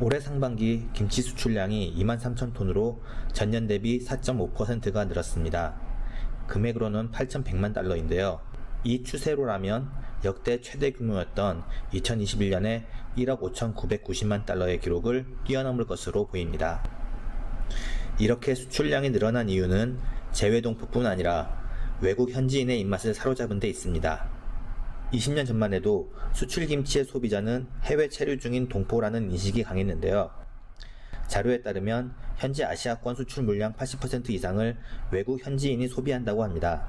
올해 상반기 김치 수출량이 2만 3천 톤으로 전년 대비 4.5%가 늘었습니다. 금액으로는 8,100만 달러인데요. 이 추세로라면 역대 최대 규모였던 2021년에 1억 5,990만 달러의 기록을 뛰어넘을 것으로 보입니다. 이렇게 수출량이 늘어난 이유는 재외동포뿐 아니라 외국 현지인의 입맛을 사로잡은 데 있습니다. 20년 전만 해도 수출 김치의 소비자는 해외 체류 중인 동포라는 인식이 강했는데요. 자료에 따르면 현재 아시아권 수출 물량 80% 이상을 외국 현지인이 소비한다고 합니다.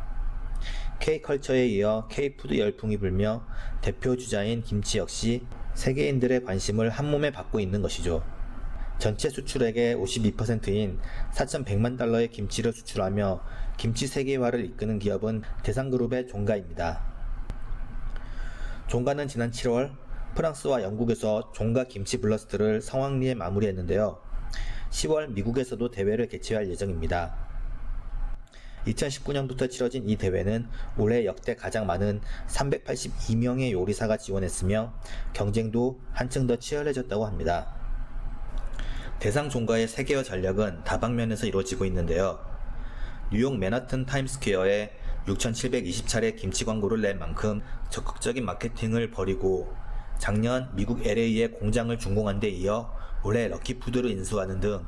K컬처에 이어 K푸드 열풍이 불며 대표 주자인 김치 역시 세계인들의 관심을 한몸에 받고 있는 것이죠. 전체 수출액의 52%인 4,100만 달러의 김치를 수출하며 김치 세계화를 이끄는 기업은 대상그룹의 종가입니다. 종가는 지난 7월 프랑스와 영국에서 종가 김치 블러스트를 성황리에 마무리했는데요. 10월 미국에서도 대회를 개최할 예정입니다. 2019년부터 치러진 이 대회는 올해 역대 가장 많은 382명의 요리사가 지원했으며 경쟁도 한층 더 치열해졌다고 합니다. 대상 종가의 세계화 전략은 다방면에서 이루어지고 있는데요. 뉴욕 맨하튼 타임스퀘어에 6,720차례 김치 광고를 낸 만큼 적극적인 마케팅을 벌이고 작년 미국 LA에 공장을 준공한 데 이어 올해 럭키푸드를 인수하는 등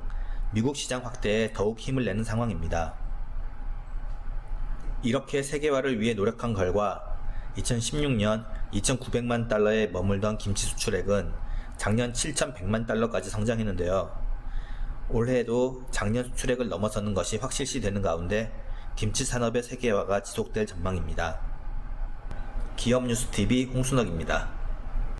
미국 시장 확대에 더욱 힘을 내는 상황입니다. 이렇게 세계화를 위해 노력한 결과 2016년 2,900만 달러에 머물던 김치 수출액은 작년 7,100만 달러까지 성장했는데요. 올해에도 작년 수출액을 넘어서는 것이 확실시 되는 가운데 김치 산업의 세계화가 지속될 전망입니다. 기업뉴스TV 홍순혁입니다.